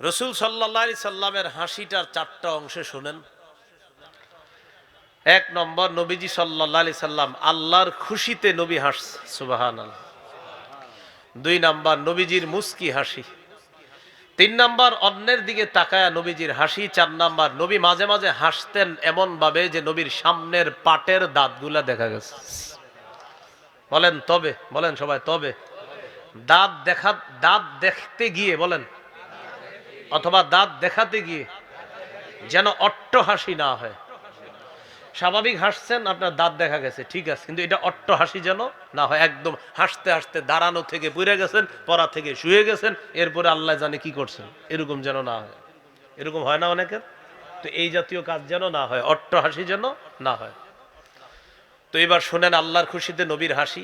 রসুল সাল্লা সাল্লামের হাসিটার চারটা অংশে শোনেন। এক নম্বর, নবীজি সাল্লাহ সাল্লাম আল্লাহর খুশিতে নবী হাস সুবাহান দুই নাম্বার, নবীজির মুস্কি হাসি। তিন নাম্বার, অন্যের দিকে তাকায়া নবীজির হাসি। চার নাম্বার, নবী মাঝে মাঝে হাসতেন এমন ভাবে যে নবীর সামনের পাটের দাঁতগুলা দেখা গেছে। বলেন, তবে, বলেন সবাই, তবে। দাঁত দেখা, দাঁত দেখতে গিয়ে বলেন অথবা দাঁত দেখাতে গিয়ে যেন অট্ট হাসি না হয়। স্বাভাবিক হাসছেন, আপনার দাঁত দেখা গেছে, ঠিক আছে, কিন্তু এটা অট্ট হাসি যেন না হয়, একদম হাসতে হাসতে দাঁড়ানো থেকে পুড়ে গেছেন, পড়া থেকে শুয়ে গেছেন, এরপরে আল্লাহ জানে কি করছেন, এরকম যেন না হয়। এরকম হয় না অনেকের? তো এই জাতীয় কাজ যেন না হয় অট্ট হাসি যেন না হয়। তো এবার শোনেন, আল্লাহর খুশিতে নবীর হাসি।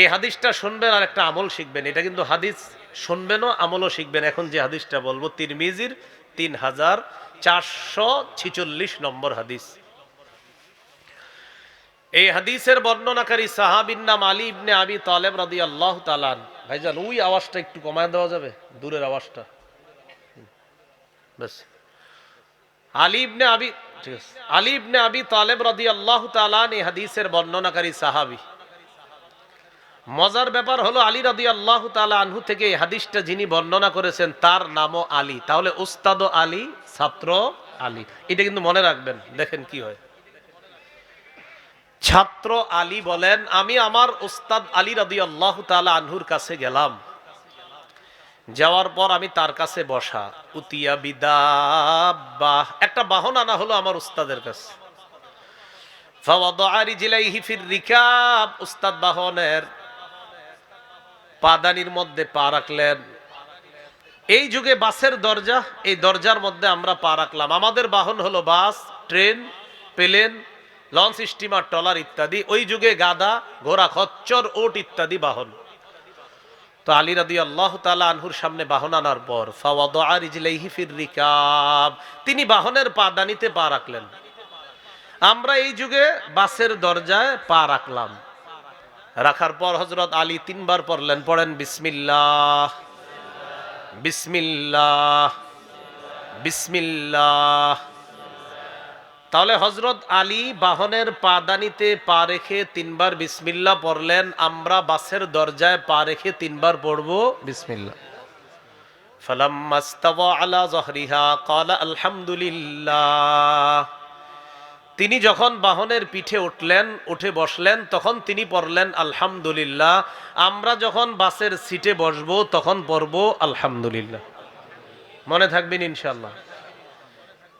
এই হাদিসটা শুনবেন আর একটা আমল শিখবেন, এটা কিন্তু হাদিস শুনবেনও, আমলও শিখবেন। এখন যে হাদিসটা বলব, তিরমিজির তিন হাজার চারশো ছিচল্লিশ নম্বর হাদিস। এই হাদিসের বর্ণনাকারী সাহাবিন নাম আলী ইবনে আবি তালেব রাদি আল্লাহ তালান ভাইজান, ওই আওয়াজটা একটু কমায় দেওয়া যাবে? দূরের আওয়াজটা। ব্যাস। আলী ইবনে আবি, ঠিক আছে। আলী ইবনে আবি তালেব রাদি আল্লাহ তালান এই হাদিসের বর্ণনাকারী সাহাবি। মজার ব্যাপার হলো আলী রাদি আল্লাহ তালা আনহু থেকে এই হাদিসটা যিনি বর্ণনা করেছেন, তার নামও আলী। তাহলে উস্তাদ আলী, ছাত্র আলী। এটা কিন্তু মনে রাখবেন, দেখেন কি হয়। ছাত্র আলী বলেন, আমি আমার উস্তাদ আলী রাদি আল্লাহ তালা আনহুর কাছে গেলাম। যাওয়ার পর আমি তার কাছে বসা। উতিয়া বিদা একটা বাহন আনা হলো আমার উস্তাদের কাছে। ফাওয়াদাআ রিজলাইহি ফির রিকাব। উস্তাদ বাহনের পাদানির মধ্যে পা রাখলেন। এই যুগে বাসের দরজা, এই দরজার মধ্যে আমরা পা রাখলাম। আমাদের বাহন হলো bus, train, plane, launch, steamer trawler ইত্যাদি। ওই যুগে গাদা ঘোড়া, খচ্চর, ওট ইত্যাদি বাহন। তো আলী রাদি আল্লাহ তালা আনহুর সামনে বাহন আনার পর রিকাব, তিনি বাহনের পাদানিতে পা রাখলেন। আমরা এই যুগে বাসের দরজায় পা রাখলাম। রাখার পর হজরত আলী তিনবার পড়লেন পড়েন বিসমিল্লাহ বিসমিল্লাহ বিসমিল্লাহ তাহলে হজরত আলী বাহনের পাদানিতে পা রেখে তিনবার বিসমিল্লাহ পড়লেন আমরা বাসের দরজায় পা রেখে তিনবার পড়বো বিসমিল্লাহ فلما استوى على ظهرها قال الحمد لله তিনি যখন বাহনের পিঠে উঠলেন, উঠে বসলেন, তখন তিনি পড়লেন, আলহামদুলিল্লাহ। আমরা যখন বাসের সিটে বসবো, তখন পড়ব, আলহামদুলিল্লাহ। মনে থাকবেন ইনশাল্লাহ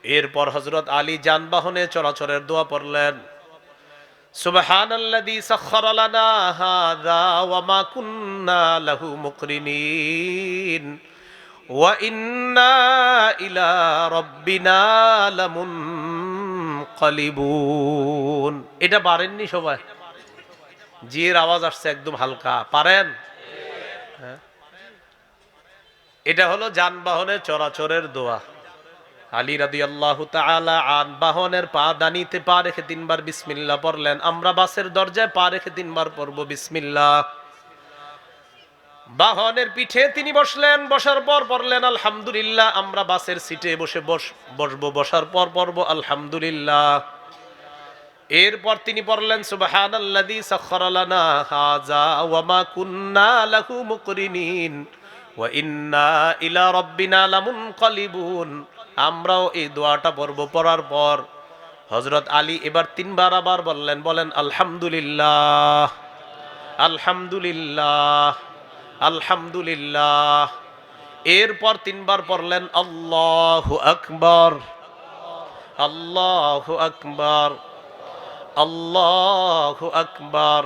এরপর হজরত আলী যানবাহনে চলাচলের দোয়া পড়লেন সুবহান কুন্না লামুনকালিবুন এটা পারেননি সবাই? জিয়ের আওয়াজ আসছে একদম হালকা। পারেন? হ্যাঁ? এটা হলো যানবাহনের চরাচরের দোয়া। আলী রাদি আল্লাহ আন বাহনের পা দানিতে পা রেখে তিনবার বিসমিল্লাহ পড়লেন। আমরা বাসের দরজায় পা রেখে তিনবার পড়ব বিসমিল্লাহ। বাহনের পিঠে তিনি বসলেন, বসার পর পড়লেন আলহামদুলিল্লাহ, আমরা বাসের সিটে বসে বস, বসবো, বসার পর পড়ব, আলহামদুলিল্লাহ। এরপর তিনি পড়লেন সুবাহান সাখখারা লানা হাযা ওয়া কুন্না ইন্না ইলা আমরাও এই দোয়াটা পড়ব, পড়ার পর হজরত আলী এবার তিনবার আবার বললেন, বলেন, আলহামদুলিল্লাহ আলহামদুলিল্লাহ। আলহামদুলিল্লাহ। এরপর তিনবার পড়লেন, আল্লাহ আকবার। আল্লাহ আকবার। আল্লাহ আকবার।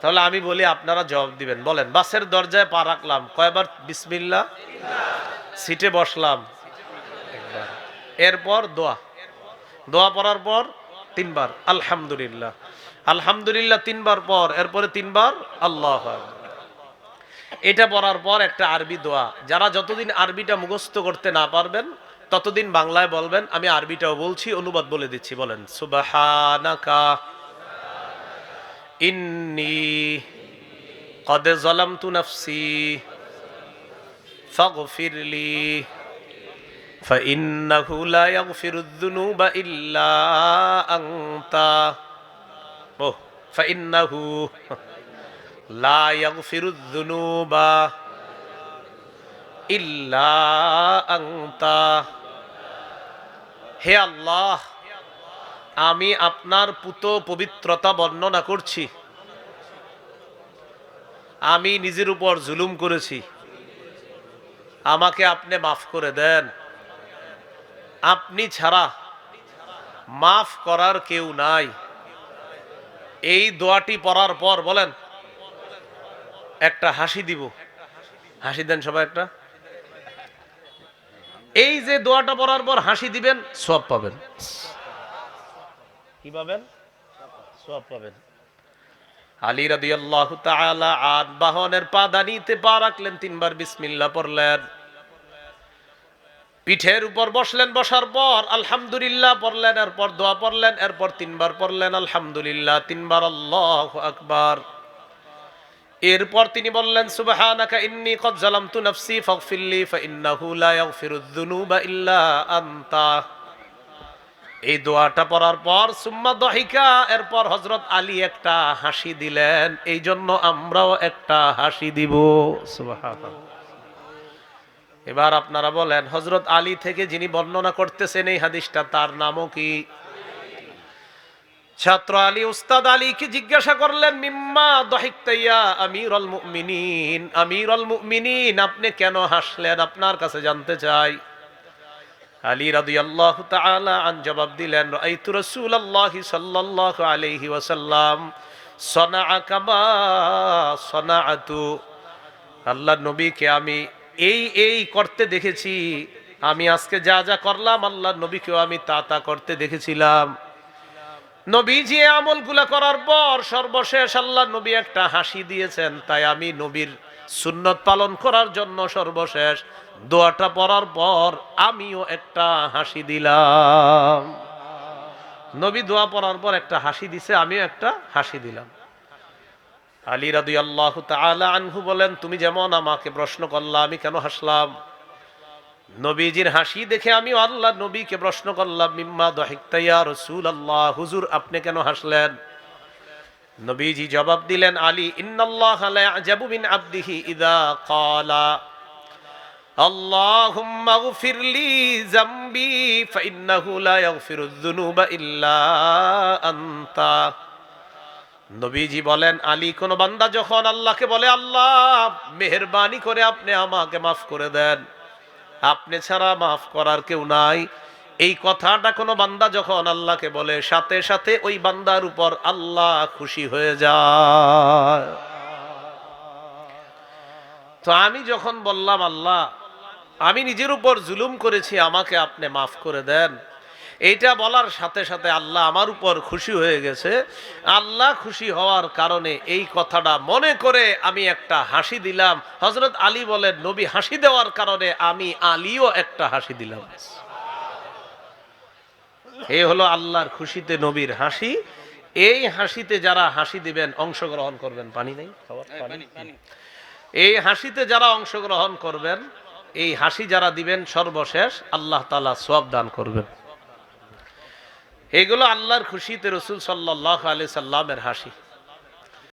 তাহলে আমি বলি, আপনারা জবাব দিবেন। বলেন, বাসের দরজায় পা রাখলাম। কয়বার বিসমিল্লা সিটে বসলাম। এরপর দোয়া। দোয়া পড়ার পর তিনবার, আলহামদুলিল্লাহ। আলহামদুলিল্লাহ তিনবার পর, এরপরে তিনবার, আল্লাহ এটা পড়ার পর একটা আরবি দোয়া যারা যতদিন আরবিটা মুখস্থ করতে না পারবেন ততদিন বাংলায় বলবেন আমি আরবিটাও বলছি অনুবাদ বলে দিচ্ছি বলেন সুবাহানাকা ইন্নি কদে জলামতু নাফসি فاغفر لي فإنه لا يغفر الذنوب إلا أنت أوه فإنه لا يغفر الذنوب إلا أنت হে আল্লাহ আমি আপনার পুত পবিত্রতা বর্ণনা করছি আমি নিজের উপর জুলুম করেছি আমাকে আপনি মাফ করে দেন আপনি ছাড়া মাফ করার কেউ নাই এই দোয়াটি পড়ার পর বলেন একটা হাসি দিব। হাসি দেন সবাই একটা। এই যে দোয়াটা পড়ার পর হাসি দিবেন সব পাবেন। কি পাবেন? সব পাবেন। আলী রাদিয়াল্লাহু তাআলা আন বাহনের পা দানিতে পা রাখলেন, তিনবার বিসমিল্লাহ পড়লেন। পিঠের উপর বসলেন, বসার পর আলহামদুলিল্লাহ পড়লেন, এরপর দোয়া পড়লেন, এরপর তিনবার পড়লেন, আলহামদুলিল্লাহ, তিনবার আল্লাহু আকবার। এরপর তিনি বললেন, সুবহানাকা ইন্নী কদ জালামতু নাফসি ফাগফিরলি ফাইন্নাহু লা ইয়াগফিরুয যুনুবা ইল্লা আনতা। এই দোয়াটা পড়ার পর, সুম্মা দহিকা। এরপর হজরত আলী একটা হাসি দিলেন, এই জন্য আমরাও একটা হাসি দিব। এবার আপনারা বলেন হজরত আলী থেকে যিনি বর্ণনা করতেছেন এই হাদিসটা, তার নামও কি? ছাত্র আলী, উস্তাদ আলীকে জিজ্ঞাসা করলেন, মিম্মা দহিকতাইয়া আমিরুল মুমিনিন আমিরুল মুমিনিন, আপনি কেন হাসলেন? আপনার কাছে জানতে চাই। আলী রাদিয়াল্লাহু তাআলা আন জবাব দিলেন, রাআইতু রাসূলুল্লাহি সাল্লাল্লাহু আলাইহি ওয়াসাল্লাম, সনাআ কামা সনাআতু। আল্লাহর নবীকে আমি এই এই করতে দেখেছি, আমি আজকে যা যা করলাম আল্লাহ নবীকেও আমি তা তা করতে দেখেছিলাম। নবীজি আমলগুলা করার পর সর্বশেষ আল্লাহ নবী একটা হাসি দিয়েছেন, তাই আমি নবীর সুন্নত পালন করার জন্য সর্বশেষ দোয়াটা পড়ার পর আমিও একটা হাসি দিলাম। নবী দোয়া পড়ার পর একটা হাসি দিছে, আমিও একটা হাসি দিলাম। আলী রাদু আল্লাহ আনহু বলেন, তুমি যেমন আমাকে প্রশ্ন করলা, আমি কেন হাসলাম? নবীজির হাসি দেখে আমি আল্লাহ নবীকে প্রশ্ন করলাম মিম্মা দহিকতাইয়া রসুল আল্লাহ হুজুর আপনি কেন হাসলেন নবীজি জবাব দিলেন আলী ইন্নাল্লাহ লা ইয়াজাবু মিন আবদিহি ইদা ক্বালা اللهم اغفر لي ذنبي فإنه لا يغفر الذنوب إلا أنت নবীজি বলেন আলী কোন বান্দা যখন আল্লাহকে বলে আল্লাহ মেহরবানি করে আপনি আমাকে মাফ করে দেন আপনি ছাড়া মাফ করার কেউ নাই। এই কথাটা কোনো বান্দা যখন আল্লাহকে বলে, সাথে সাথে ওই বান্দার উপর আল্লাহ খুশি হয়ে যায়। তো আমি যখন বললাম, আল্লাহ, আমি নিজের উপর জুলুম করেছি, আমাকে আপনি মাফ করে দেন। এইটা বলার সাথে সাথে আল্লাহ আমার উপর খুশি হয়ে গেছে। আল্লাহ খুশি হওয়ার কারণে এই কথাটা মনে করে আমি একটা হাসি দিলাম। হজরত আলী বলেন নবী হাসি দেওয়ার কারণে আমি আলীও একটা হাসি দিলাম। এই হলো আল্লাহর খুশিতে নবীর হাসি। এই হাসিতে যারা হাসি দিবেন অংশগ্রহণ করবেন। পানি নেই? খাবার? এই হাসিতে যারা অংশগ্রহণ করবেন এই হাসি যারা দিবেন সর্বশেষ আল্লাহ তালা সব দান করবেন। এগুলো আল্লাহর খুশিতে রসুল সাল্লাহ আলি সাল্লামের হাসি।